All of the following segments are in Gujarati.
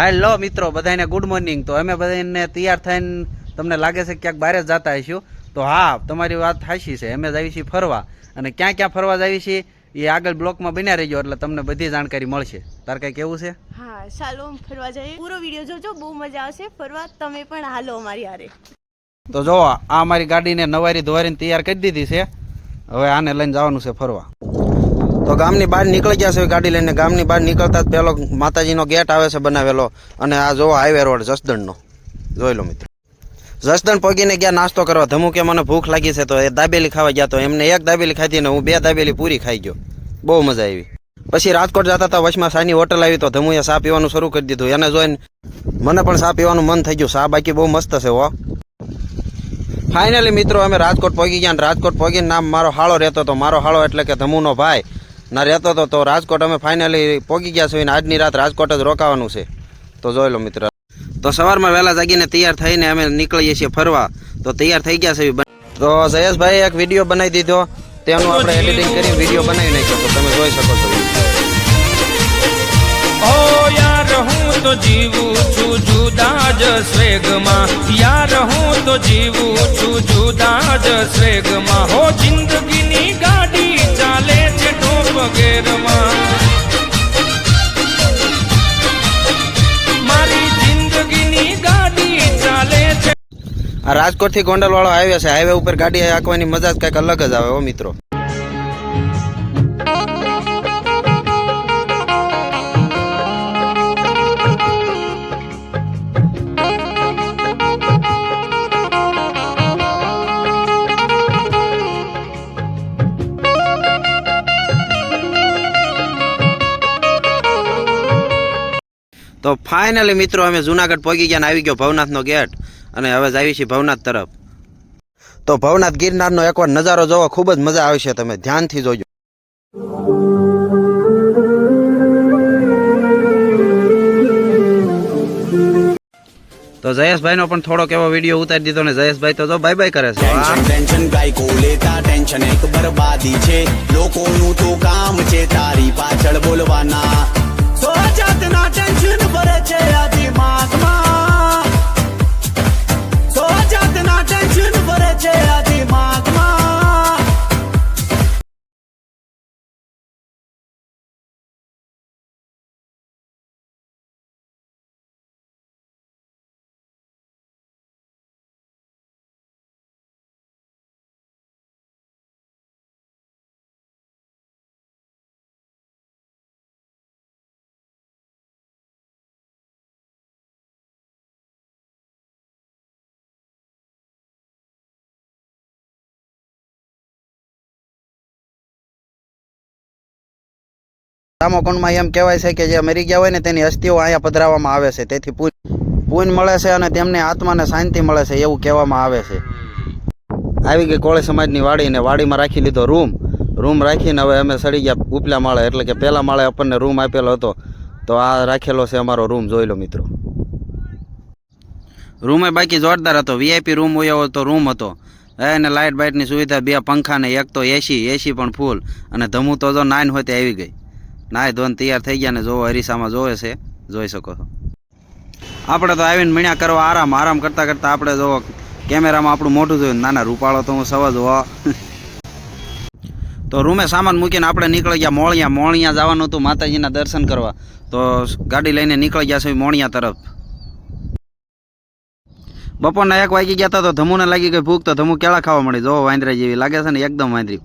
હાલો મિત્રો બધાને ગુડ મોર્નિંગ તો અમે બધાને તૈયાર થઈને તમને લાગે છે ક્યાંક બહાર જતા હશું તો હા તમારી વાત હાશી છે. અમે જ આવી છીએ ફરવા. અને ક્યાં ક્યાં ફરવા જાવી છીએ એ આગળ બ્લોકમાં બન્યા રહેજો એટલે તમને બધી જાણકારી મળશે. તાર કઈ કેવું છે? હા ચાલો ફરવા જઈએ. પૂરો વીડિયો જોજો બહુ મજા આવશે ફરવા. તમે પણ હાલો અમારી હારે. તો જો આ અમારી ગાડીને નવારી ધોવારીને તૈયાર કરી દીધી છે. હવે આને લઈને જવાનું છે ફરવા. તો ગામની બહાર નીકળી ગયા છે ગાડી લઈને. ગામની બહાર નીકળતા જ પેલો માતાજીનો ગેટ આવે છે બનાવેલો અને આ જોવો હાઈવે રોડ જસદણનો. જોઈ લો મિત્રો. જસદણ પગીને ગયા, નાસ્તો કરવા. ધમુ કે મને ભૂખ લાગી છે તો એ દાબેલી ખાવા ગયા તો એમને એક દાબેલી ખાધી ને હું બે દાબેલી પૂરી ખાઈ ગયો. બહુ મજા આવી. પછી રાજકોટ જતા હતા, વચમાં સાની હોટલ આવી તો ધમુએ સા પીવાનું શરૂ કરી દીધું. એને જોઈને મને પણ સા પીવાનું મન થઈ ગયું. સા બાકી બહુ મસ્ત છે, હો. ફાઇનલી મિત્રો, અમે રાજકોટ પહોંચી ગયા રાજકોટ પહોંચીને નામ મારો હાળો રહેતો હતો. મારો હાળો એટલે કે ધમુનો ભાઈ. ના, રહેતો હતો તો રાજકોટ અમે ફાઇનલી પહોંચી ગયા છીએ આજની રાત રાજકોટ જ રોકાવાનું છે. તો જોઈ લો મિત્ર. તો સવારમાં વહેલા જાગીને તૈયાર થઈને અમે નીકળીએ છીએ ફરવા. તો તૈયાર થઈ ગયા છે તો જયેશભાઈ એક વીડિયો બનાવી દીધો. તેનું આપણે એડિટિંગ કરી વીડિયો બનાવી નાખ્યો. તો તમે જોઈ શકો છો. ઓ હું તો જીવું છું જુદા જ સ્વેગમાં. યાર, હું તો જીવું છું જુદા જ સ્વેગમાં. હો જિંદગીની ચાલે છે ટોપ ગેરમાં મારી જિંદગીની ગાડી ચાલે છે. હાઈવે છે. હાઈવે ઉપર ગાડી હાંકવાની મજા જ કંઈક અલગ જ આવે હો મિત્રો. તો ફાઇનલી મિત્રો અમે જુનાગઢ પહોંચી ગયા અને આવી ગયો ભવનાથનો ગેટ અને હવે જાવી છીએ ભવનાથ તરફ. તો ભવનાથ ગિરનારનો એકવાર નજારો જોવો ખૂબ જ મજા આવશે તમે ધ્યાનથી જોજો. તો જયેશભાઈનો પણ થોડોક એવો વીડિયો ઉતારી દીધો ને જયેશભાઈ તો જો બાય બાય કરે છે. ટેન્શન ટેન્શન કાઈ કો લેતા ટેન્શન એક બરબાદી છે. લોકોનું તો કામ છે તારી પાછળ બોલવાના. સો જાતના છે રામોકુંડમાં એમ કહેવાય છે કે જે મરી ગયા હોય ને તેની અસ્થિઓ અહીંયા પધરાવવામાં આવે છે. તેથી પૂન મળે છે અને તેમને આત્માને શાંતિ મળે છે એવું કહેવામાં આવે છે. આવી ગઈ કોળી સમાજની વાડી ને વાડીમાં રાખી લીધો રૂમ. રૂમ રાખીને હવે અમે સડી ગયા ઉપલા માળે, એટલે કે પહેલા માળે આપણને રૂમ આપેલો હતો. તો આ રાખેલો છે અમારો રૂમ, જોઈ લો મિત્રો. રૂમે બાકી જોરદાર હતો. વીઆઈપી રૂમ હોય એવો તો રૂમ હતો. એને લાઇટ બાઇટની સુવિધા બે પંખા ને એક તો એસી એસી પણ ફૂલ અને ધમુ તો જો નાઇન હોય તે આવી ગઈ. નાય ધોન તૈયાર થઈ ગયા ને જોવો અરીસામાં જોવે છે. જોઈ શકો છો. આપણે તો આવીને મીણ્યા કરવા આરામ આરામ કરતાં કરતાં આપણે જોવો કેમેરામાં આપણું મોટું જોયું નાના રૂપાળો તો હું સવા જોવા. તો રૂમે સામાન મૂકીને આપણે નીકળી ગયા મોળિયા. મોળિયા જવાનું હતું માતાજીના દર્શન કરવા. તો ગાડી લઈને નીકળી ગયા છે મોણિયા તરફ. બપોરના એક વાગી ગયા હતા તો ધમુને લાગી ગઈ ભૂખ તો ધમુ કેળા ખાવા મળી. જો વાંદરા જેવી લાગે છે ને એકદમ વાંદરી.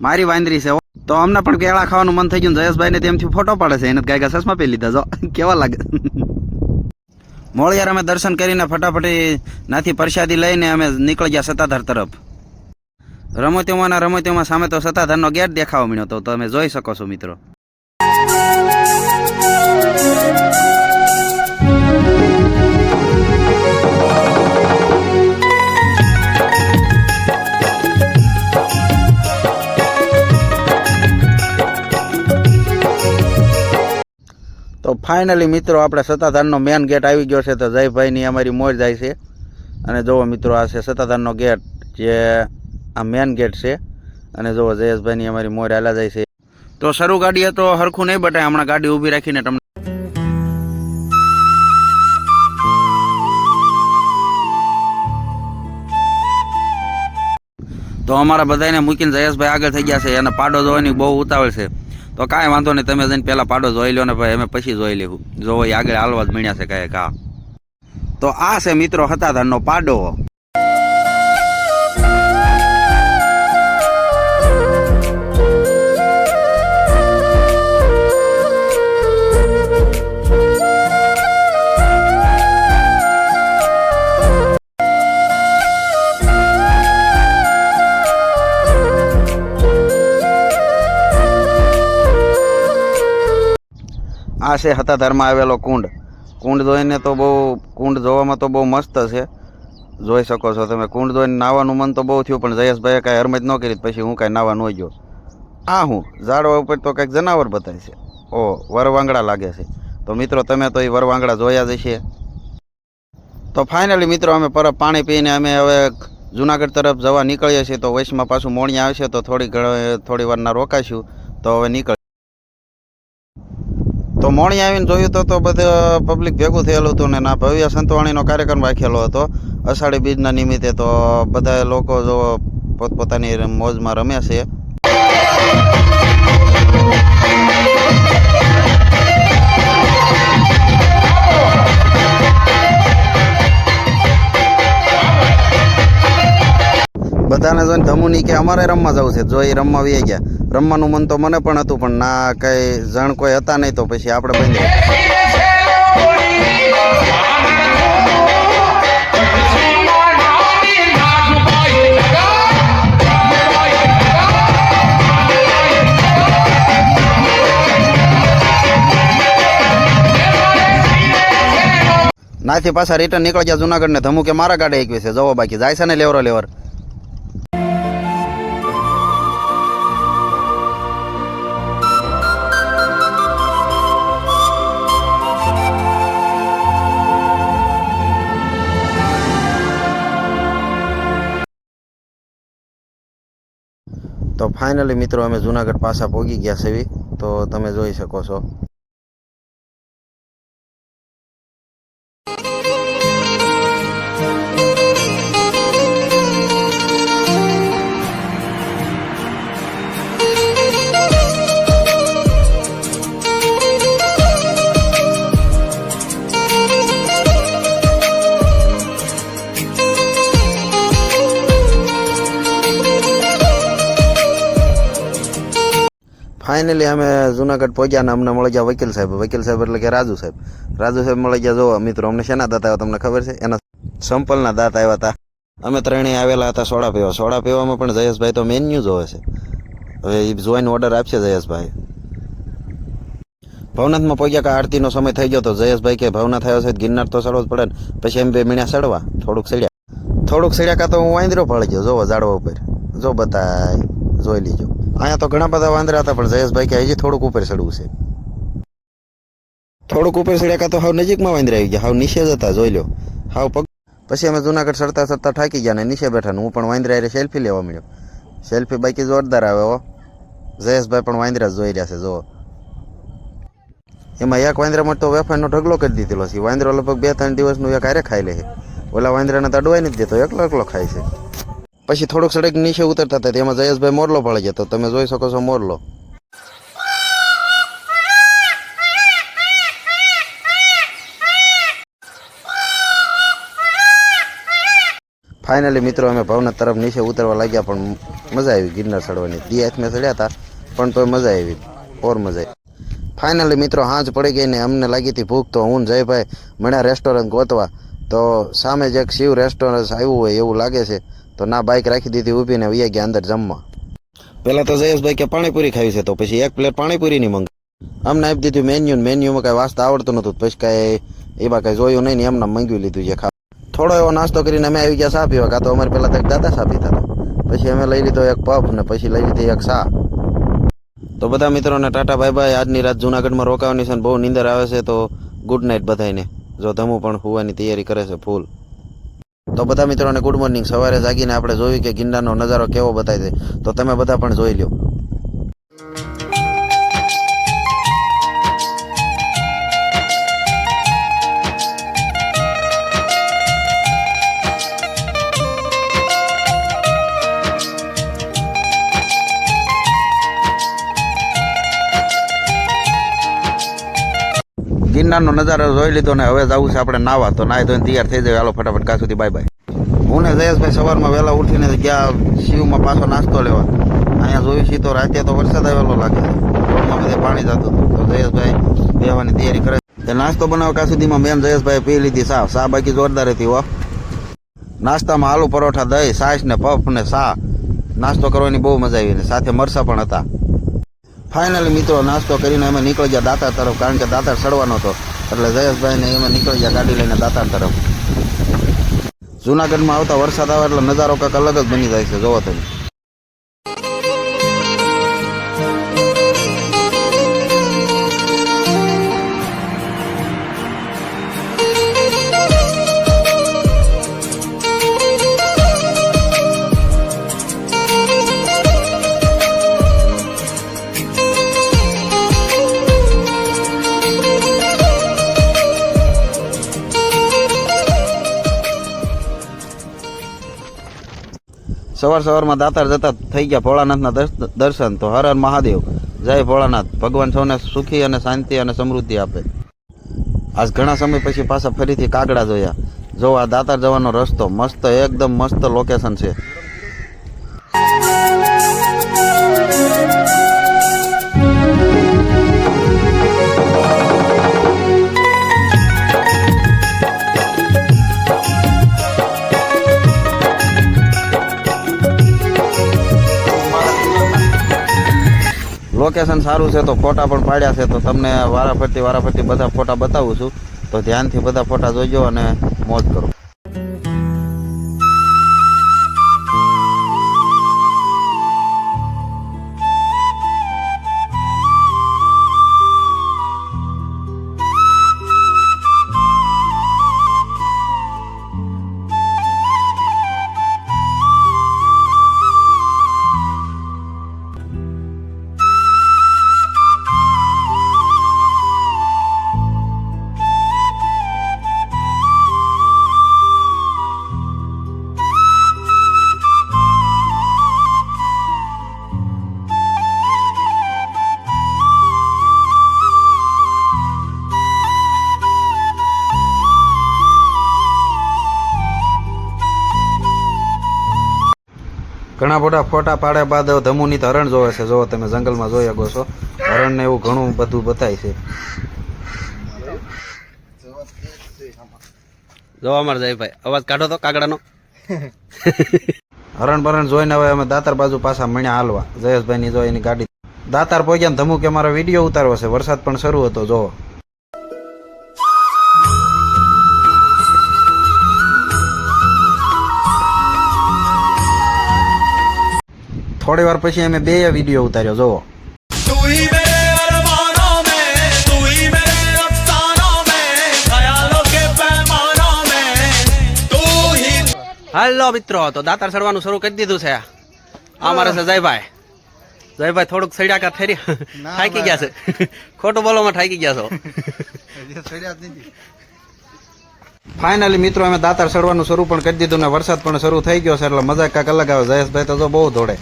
મારી વાંદરી છે. તો અમને પણ કેળા ખાવાનું મન થઈ ગયું જયેશભાઈને તેમથી ફોટો પાડે છે. એને કઈ ચશ્મા પહેરી લીધા. જો, કેવા લાગે? મોળિયાર અમે દર્શન કરીને ફટાફટી નાથી પ્રસાદી લઈને અમે નીકળી ગયા સત્તાધાર તરફ. રમતોમાં રમતોમાં સામે તો સત્તાધારનો ગેટ દેખાવા મળ્યો તો તમે જોઈ શકો છો મિત્રો. તો ફાઇનલી મિત્રો, આપણે સત્તાધારનો મેન ગેટ આવી ગયો છે તો જયભાઈની અમારી મોજ જાય છે. અને જુઓ મિત્રો, આ છે સત્તાધારનો ગેટ જે આ મેન ગેટ છે. અને જુઓ જયેશભાઈની અમારી મોર હાલા જાય છે. તો શરૂ ગાડીએ તો હરખું નહીં બટાય, હમણાં ગાડી ઊભી રાખીને તમને તો અમારા બધાને મૂકીને જયેશભાઈ આગળ થઈ ગયા છે અને પાડો જોવાની બહુ ઉતાવળ છે. તો કાંઈ વાંધો નહીં, તમે જઈને પહેલાં પાડો જોઈ લો ને ભાઈ, અમે પછી જોઈ લેવું જોવો આગળ હાલવા જ મળ્યા છે કાંઈ, કા. તો આ છે મિત્રો હતા ધનનો પાડો. છે, હતાધારમાં આવેલો કુંડ. કુંડ જોઈને તો બહુ, કુંડ જોવામાં તો બહુ મસ્ત છે. જોઈ શકો છો તમે. કુંડ જોઈને નાવાનું મન તો બહુ થયું, પણ જયેશભાઈએ કાંઈ હરમત ન કરી, પછી હું કાંઈ નાવા ન ગયો. આ હું, ઝાડવા ઉપર તો કંઈક જનાવર બતાય છે. ઓ, વરવાંગડા લાગે છે. તો મિત્રો, તમે તો એ વરવાંગડા જોયા જ છે તો ફાઇનલી મિત્રો, અમે પરત પાણી પીને અમે હવે જુનાગઢ તરફ જવા નીકળીએ છીએ. તો વૈશમાં પાછું મોણી આવશે, તો થોડી થોડી વારના રોકાશું. તો હવે નીકળ તો મોણી આવીને જોયું તો તો બધે પબ્લિક ભેગું થયેલું હતું ને, ના, ભવ્ય સંતવાણીનો કાર્યક્રમ રાખેલો હતો. અષાઢી બીજના નિમિત્તે તો બધા લોકો જો પોતપોતાની મોજમાં રમે છે. બધાને જોઈને ધમુની કે અમારે રમવા જવું છે. જો એ રમવા વી ગયા. રમવાનું મન તો મને પણ હતું, પણ ના કઈ જણ કોઈ હતા નહીં તો પછી આપણે બંધ નાથી પાછા રિટર્ન નીકળી ગયા જુનાગઢ ને ધમુ કે મારા ગાડે એકવી છે. જવો બાકી. જાય છે ને લેવરો લેવર. તો ફાઇનલી મિત્રો અમે જુનાગઢ પાછા પહોંચી ગયા છે તો તમે જોઈ શકો છો. ફાઇનલી અમે જુનાગઢ પહોંચ્યા ને અમને મળી ગયા વકીલ સાહેબ. વકીલ સાહેબ એટલે કે રાજુ સાહેબ. રાજુ સાહેબ મળી ગયા. જોવા મિત્રો, અમને શેના દાંત આવ્યા તમને ખબર છે? એના સંપલના દાંત આવ્યા હતા. અમે ત્રણેય આવેલા હતા સોડા પીવા. સોડા પીવામાં પણ જયેશભાઈ તો મેન્યુ જોવે છે. હવે એ જોઈને ઓર્ડર આપશે જયેશભાઈ. ભવનાથમાં પહોંચ્યા કે આરતીનો સમય થઈ ગયો તો જયેશભાઈ કે ભવનાથ આવ્યો છે, ગિરનાર તો ચડવો જ પડે ને. પછી એમ બે મીણ્યા સડવા. થોડુંક સડ્યા. થોડુંક સડ્યા કાં તો હું વાંદરો ફળી ગયો. જોવો ઝાડવા ઉપર. જો બતાય. જોઈ લીજો. અહીંયા તો ઘણા બધા વાંદરા હતા પણ જયેશભાઈ કે હજી થોડુંક ઉપર ચડવું છે. થોડુંક ઉપર ચડ્યા કાં તો હાવ નજીકમાં વાંદરા આવી ગયા હાવ નીચે જ હતા જોઈ લો. હાવ પગ પછી અમે જુનાગઢ ચડતા ચડતા થાકી ગયા ને નીચે બેઠા હું પણ વાંદરા એટલે સેલ્ફી લેવા મળ્યો. સેલ્ફી બાકી જોરદાર આવે હો. જયેશભાઈ પણ વાંદરા જોઈ રહ્યા છે જુઓ. એમાં એક વાંદરા માટે તો વેફાઈનો ઢગલો કરી દીધેલો છે. વાંદરો લગભગ બે ત્રણ દિવસનું એક હારે ખાઈ લે છે. ઓલા વાંદરાને તો અડવાઈ નથી દેતો એકલો એકલો ખાય છે. પછી થોડુંક સડક નીચે ઉતરતા હતા, તેમાં જયેશભાઈ મોરલો પડી જતો તમે જોઈ શકો છો મોરલો. ફાઇનલી મિત્રો, અમે ભવનાથ તરફ નીચે ઉતરવા લાગ્યા, પણ મજા આવી ગિરનાર ચડવાની. દી હાથમાં ચડ્યા હતા, પણ તોય મજા આવી. ઓર મજા આવી. ફાઇનલી મિત્રો, હાંજ પડી ગઈ ને અમને લાગી હતી ભૂખ, તો હું જયભાઈ મળ્યા રેસ્ટોરન્ટ ગોતવા. તો સામે જ એક શિવ રેસ્ટોરન્ટ આવ્યું હોય એવું લાગે છે. તો ના બાઇક રાખી દીધી ઊભી ને વૈયા ગયા અંદર જમવા. પહેલાં તો જયેશભાઈ કે પાણીપુરી ખાવી છે તો પછી એક પ્લેટ પાણીપુરીની મંગાવી. અમને આપી દીધું મેન્યુ મેન્યુમાં કાંઈ વાંચતા આવડતું નહોતું, પછી કાંઈ એમાં કાંઈ જોયું નહીં ને એમને મંગાવી લીધું છે ખા થોડો એવો નાસ્તો કરીને અમે આવી ગયા સા પીવા, કાં તો અમારે પહેલાં તો એક દાદા ચા પીતા હતા. પછી અમે લઈ લીધો એક પફ ને પછી લઈ લીધી એક સા તો બધા મિત્રોને ટાટા બાય બાય આજની રાત જુનાગઢમાં રોકાવાની છે બહુ નીંદર આવે છે તો ગુડ નાઇટ બધાને જો ધમુ પણ હોવાની તૈયારી કરે છે ફૂલ તો બધા મિત્રોને ગુડ મોર્નિંગ સવારે જાગીને આપણે જોયું કે ગિરનારનો નજારો કેવો બતાવી છે. તો તમે બધા પણ જોઈ લ્યો. ગિરનારનો નજારો જોઈ લીધો ને હવે જવું છે આપણે નાવા. તો નાહી ધોઈને તૈયાર થઈ જાય. હાલો, ફટાફટ કાં સુધી બાય બાય હું ને જયેશભાઈ સવારમાં વહેલા ઉઠીને ગયા શિવમાં પાછો નાસ્તો લેવા. અહીંયા જોયું છીએ તો રાતે તો વરસાદ આવેલો લાગે છે. રોડમાં બધે પાણી જતું હતું. તો જયેશભાઈ બેહવાની તૈયારી કરે છે. નાસ્તો બનાવવા કા સુધીમાં મેં જયેશભાઈ પી લીધી સા સા બાકી જોરદાર હતી હો. નાસ્તામાં આલુ પરોઠા, દહીં, સાસ ને પફ ને સા. નાસ્તો કરવાની બહુ મજા આવી ને સાથે મરસા પણ હતા. ફાઇનલી મિત્રો, નાસ્તો કરીને અમે નીકળી ગયા દાતાર તરફ, કારણ કે દાતાર સડવાનો હતો. એટલે જયેશભાઈને અમે નીકળી ગયા ગાડી લઈને દાતાર તરફ. જુનાગઢમાં આવતા વરસાદ આવે એટલે નજારો કંઈક અલગ જ બની જાય છે, જોવો તમે. સવાર સવારમાં દાતાર જતા થઈ ગયા ભોળાનાથના દર્શ- દર્શન. તો હર હર મહાદેવ. જય ભોળાનાથ. ભગવાન સૌને સુખી અને શાંતિ અને સમૃદ્ધિ આપે. આજ ઘણા સમય પછી પાછા ફરીથી કાગડા જોયા. જો આ દાતાર જવાનો રસ્તો મસ્ત, એકદમ મસ્ત લોકેશન છે. લોકેશન સારું છે તો ફોટા પણ પાડ્યા છે તો તમને વારાફરતી વારાફરતી બધા ફોટા બતાવું છું. તો ધ્યાનથી બધા ફોટા જોજો અને મોજ કરો. ઘણા બધા ફોટા પાડ્યા બાદ ધમુની તો હરણ જોવે છે. જો તમે જંગલમાં જોઈ શકો છો. હરણને એવું ઘણું બધું બતાય છે. જોવા અમારે જાય ભાઈ. અવાજ કાઢો તો કાગડાનો. હરણ બરણ જોઈને હવે અમે દાતાર બાજુ પાછા મણ્યા હાલવા. જયેશભાઈની જો એની ગાડી દાતાર પહોંચ્યા ને ધમુ કે મારો વીડિયો ઉતારવો છે. વરસાદ પણ શરૂ હતો જોવો. થોડી વાર પછી અમે બે વીડિયો ઉતાર્યો જોવો હાલો મિત્રો તો દાતાર ચડવાનું શરૂ કરી દીધું છે. આ મારે છે જયભાઈ. જયભાઈ થોડુંક સડ્યા ફેરી થાકી ગયા છે. ખોટું બોલોમાં થાકી ગયા છો. ફાઇનલી મિત્રો અમે દાતાર ચડવાનું શરૂ પણ કરી દીધું ને વરસાદ પણ શરૂ થઈ ગયો છે એટલે મજા કાંક અલગ આવે. જયેશભાઈ તો બહુ દોડે.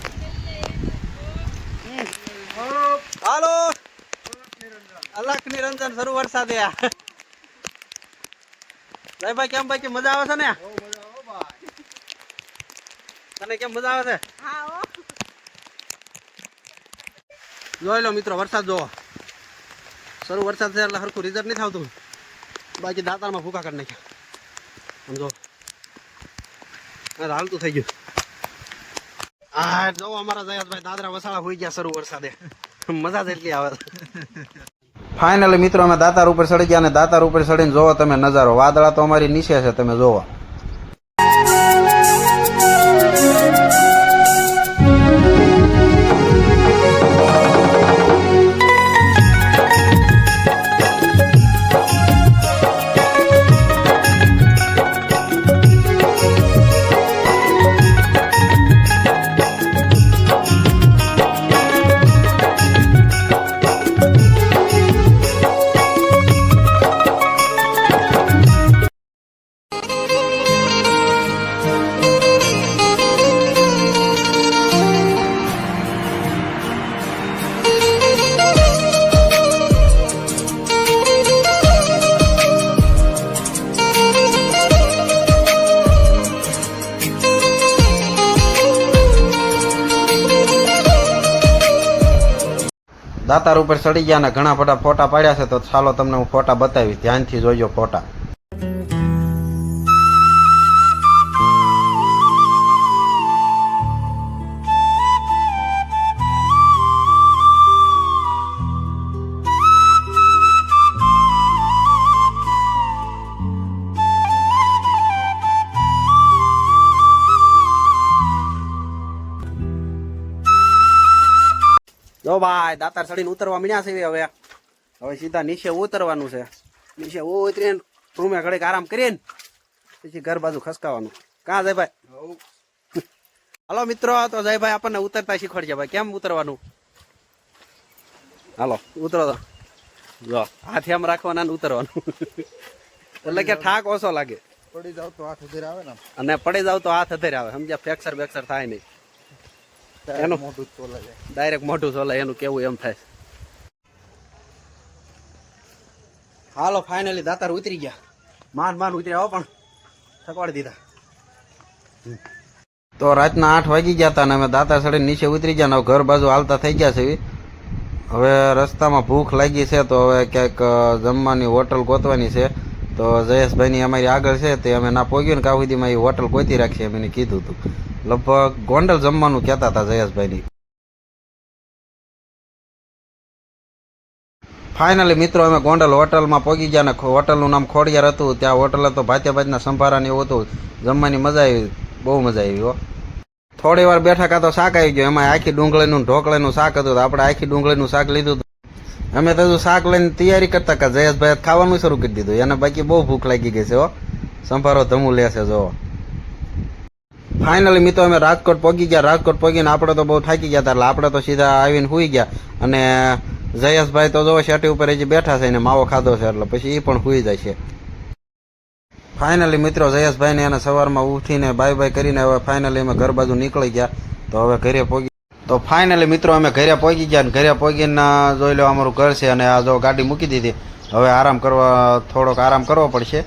અલખ નિરંજન વરસાદ ભાઈ ભાઈ કેમ ભાઈ કે મજા આવે છે ને? તને કેમ મજા આવે છે? જોઈ લો મિત્રો વરસાદ જોવો. શરૂ વરસાદ છે એટલે સરખું રિઝલ્ટ નહીં થતું બાકી દાતારમાં ભૂકા કરી નાખ્યા. સમજો જો. હાલતું થઈ ગયું. હા જો અમારા જયાતભાઈ દાદરા વસાળા હોઈ ગયા શરૂ વરસાદે. મજા જ એટલી આવે. ફાઇનલી મિત્રો, અમે દાતાર ઉપર ચડી ગયા અને દાતાર ઉપર ચડીને જોવો તમે નજારો. વાદળા તો અમારી નીચે છે, તમે જોવો. દાતાર ઉપર ચડી ગયા ને ઘણા બધા ફોટા પાડ્યા છે, તો ચાલો તમને હું ફોટા બતાવીશ. ધ્યાનથી જોજો ફોટા. જો ભાઈ દાતાર ચડીને ઉતરવા મળ્યા છે હવે. હવે સીધા નીચે ઉતરવાનું છે. નીચે ઉતરીને રૂમે ઘડીક આરામ કરીએ ને પછી ઘર બાજુ ખસકાવાનું. કાં જાય ભાઈ હાલો મિત્રો તો જય ભાઈ આપણને ઉતરતા શીખવાડજે ભાઈ. કેમ ઉતરવાનું? હાલો ઉતરો તો. જો હાથે આમ રાખવાના ને ઉતરવાનું. એટલે કે ઠાક ઓછો લાગે. પડી જાવ તો હાથ અધેર આવે ને અને પડી જાવ તો હાથ અધેર આવે. સમજ્યા? ફ્રેક્ચર બેક્ચર થાય નહીં. એનું મોઢું ચોલે ડાયરેક્ટ મોઢું ચોલે એનું કેવું એમ થાય. હાલો ફાઇનલી દાતાર ઉતરી ગયા. માન માન ઉતરી આવો પણ થકવાડી દીધા. તો રાતના આઠ વાગી ગયા હતા ને અમે દાતાર સડી નીચે ઉતરી ગયા ને ઘર બાજુ હાલતા થઈ ગયા છે. હવે રસ્તામાં ભૂખ લાગી છે તો હવે ક્યાંક જમવાની હોટલ ગોતવાની છે. તો જયેશભાઈની અમારી આગળ છે તે અમે ના પોગ્યું ને કાં સુધીમાં એ હોટલ ગોતી રાખીએ એમ એને કીધું હતું. લગભગ ગોંડલ જમવાનું કહેતા હતા જયેશભાઈની. ફાઇનલી મિત્રો, અમે ગોંડલ હોટલમાં પહોંચી ગયા ને હોટલનું નામ ખોડિયાર હતું. ત્યાં હોટલ હતો ભાત્યા ભાતના સંભારા ને એવું હતું. જમવાની મજા આવી, બહુ મજા આવી હો. થોડી વાર બેઠા કાં શાક આવી ગયો. એમાં આખી ડુંગળીનું ઢોકળીનું શાક હતું. આપણે આખી ડુંગળીનું શાક લીધું હતું. અમે તો શાક લઈને તૈયારી કરતા કે જયેશભાઈ ખાવાનું શરૂ કરી દીધું. એને બાકી બહુ ભૂખ લાગી ગઈ છે હો. સંભારો ધમું લેશે જો. ફાઇનલી મિત્રો, અમે રાજકોટ પહોંચી ગયા. રાજકોટ પહોંચીને આપણે તો બહુ થાકી ગયા હતા, એટલે આપણે તો સીધા આવીને સુઈ ગયા. અને જયેશભાઈ તો જો શેટી ઉપર હજી બેઠા છે, એને માવો ખાધો છે, એટલે પછી એ પણ સુઈ જાય છે. ફાઇનલી મિત્રો, જયેશભાઈને એને સવારમાં ઉઠીને બાય બાય કરીને હવે ફાઇનલી અમે ઘર બાજુ નીકળી ગયા. તો હવે ઘરે પહોંચી તો ફાઇનલી મિત્રો, અમે ઘરે પહોંચી ગયા અને ઘરે પહોંચીને જોઈ લો, અમારું ઘર છે અને આ જો ગાડી મૂકી દીધી. હવે આરામ કરવા, થોડોક આરામ કરવો પડશે.